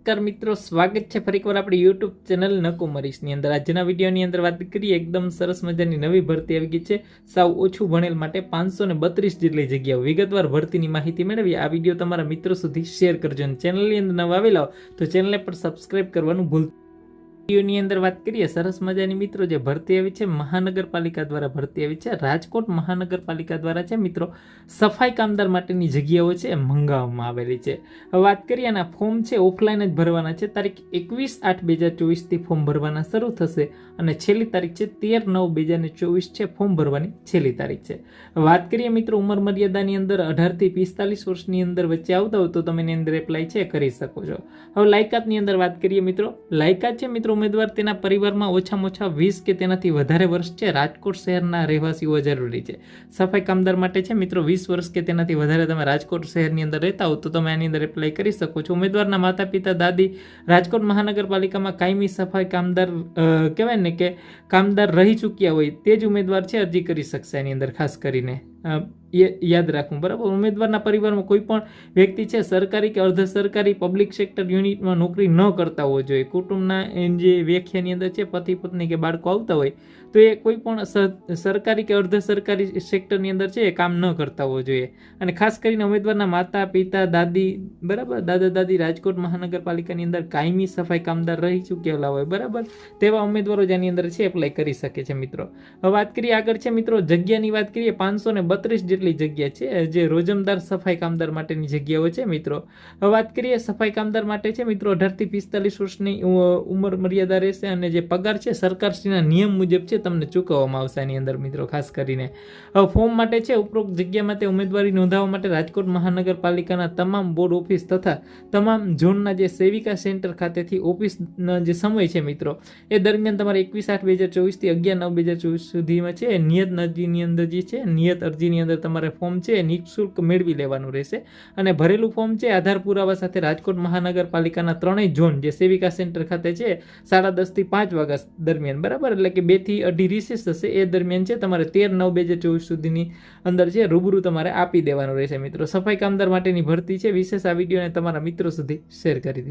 નમસ્કાર મિત્રો, સ્વાગત છે ફરીકવાર આપણી યુટ્યુબ ચેનલ નકુમરીશની અંદર. આજના વિડીયોની અંદર વાત કરીએ, એકદમ સરસ મજાની નવી ભરતી આવી ગઈ છે. સાવ ઓછું ભણેલ માટે પાંચસો ને બત્રીસ જેટલી જગ્યાઓ વિગતવાર ભરતીની માહિતી મેળવી આ વીડિયો તમારા મિત્રો સુધી શેર કરજો અને ચેનલની અંદર નવા આવેલા તો ચેનલને પણ સબસ્ક્રાઈબ કરવાનું ભૂલ વિડીયોની અંદર વાત કરીએ, સરસ મજાની મિત્રો જે ભરતી આવી છે, મહાનગરપાલિકા દ્વારા ભરતી આવી છે, રાજકોટ મહાનગરપાલિકા દ્વારા છે મિત્રો, સફાઈ કામદાર માટેની જગ્યાઓ છે મંગાવવામાં આવેલી છે. વાત કરીએ, આના ફોર્મ છે, ઓફલાઈન જ ભરવાના છે, તારીખ એકવીસ આઠ બે હજાર ચોવીસથી ફોર્મ ભરવાના શરૂ થશે અને છેલ્લી તારીખ છે તેર નવ બે હજાર ચોવીસ છે ફોર્મ ભરવાની છેલ્લી તારીખ છે. વાત કરીએ મિત્રો ઉંમર મર્યાદાની અંદર, અઢારથી પિસ્તાલીસ વર્ષની અંદર વચ્ચે આવતા હોય તો તમે એની અંદર એપ્લાય છે કરી શકો છો. હવે લાયકાતની અંદર વાત કરીએ મિત્રો, લાયકાત છે મિત્રો ઉમેદવાર તેના પરિવારમાં ઓછામાં ઓછા વીસ કે તેનાથી વધારે વર્ષ છે. રાજકોટ શહેરના રહેવાસીઓ જરૂરી છે. સફાઈ કામદાર માટે છે મિત્રો વીસ વર્ષ કે તેનાથી વધારે તમે રાજકોટ શહેરની અંદર રહેતા હો તો તમે આની અંદર એપ્લાય કરી શકો છો. ઉમેદવારના માતા પિતા દાદી રાજકોટ મહાનગરપાલિકામાં કાયમી સફાઈ કામદાર કહેવાય ને કે કામદાર રહી ચૂક્યા હોય તે જ ઉમેદવાર છે. અરજી કરી શકશે એની અંદર ખાસ કરીને. યાદ રાખવું. બરાબર? ઉમેદવારના પરિવારમાં કોઈ પણ વ્યક્તિ છે, સરકારી કે અર્ધ સરકારી પબ્લિક સેક્ટર યુનિટમાં નોકરી ન કરતા હોવો જોઈએ. કુટુંબના જે વ્યાખ્યાની અંદર છે, પતિ પત્ની કે બાળકો આવતા હોય, તો એ કોઈ પણ સરકારી કે અર્ધ સરકારી સેક્ટરની અંદર છે, એ કામ ન કરતા હોવો જોઈએ. અને ખાસ કરીને ઉમેદવારના માતા, પિતા, દાદી, બરાબર? દાદા, દાદી રાજકોટ મહાનગરપાલિકાની અંદર કાયમી સફાઈ કામદાર રહી ચૂકેલા હોય, બરાબર? તેવા ઉમેદવારો જેની અંદર છે એપ્લાય કરી શકે છે, મિત્રો. હવે વાત કરીએ આગળ છે, મિત્રો. જગ્યાની વાત કરીએ, પાંચસો ને બત્રીસ જેટલી જગ્યા છે. જે રોજમદાર સફાઈ કામદાર માટેની જગ્યાઓ છે, મિત્રો. વાત કરીએ સફાઈ કામદાર માટે છે, મિત્રો. અઢારથી પિસ્તાલીસ વર્ષની ઉંમર મર્યાદા રહેશે અને જે પગાર છે, સરકારશ્રીના નિયમ મુજબ છે, તમને ચૂકવવામાં આવશે એની અંદર, મિત્રો, ખાસ કરીને. ફોર્મ માટે છે, ઉપરોક્ત જગ્યા માટે ઉમેદવારી નોંધાવવા માટે રાજકોટ મહાનગરપાલિકાના તમામ બોર્ડ ઓફિસ તથા તમામ ઝોનના જે સેવિકા સેન્ટર ખાતેથી ઓફિસનો જે સમય છે, મિત્રો, એ દરમિયાન તમારે એકવીસ આઠ બે હજાર ચોવીસથી અગિયાર નવ બે હજાર ચોવીસ સુધીમાં છે. નિયત નજીની અંદર જે છે, નિયત અરજીની અંદર તમારે ફોર્મ છે નિઃશુલ્ક મેળવી લેવાનું રહેશે. અને ભરેલું ફોર્મ છે, આધાર પુરાવા સાથે રાજકોટ મહાનગરપાલિકાના ત્રણેય ઝોન જે સેવિકા સેન્ટર ખાતે છે, સાડા દસથી પાંચ વાગ્યા દરમિયાન, બરાબર? એટલે કે બેથી અઢી રિસેસ થશે એ દરમિયાન છે, તમારે તેર નવ બે હજાર ચોવીસ સુધીની અંદર છે, રૂબરૂ તમારે આપી દેવાનું રહેશે મિત્રો. સફાઈ કામદાર માટેની ભરતી છે, વિશેષ આ વિડીયોને તમારા મિત્રો સુધી શેર કરી દીધી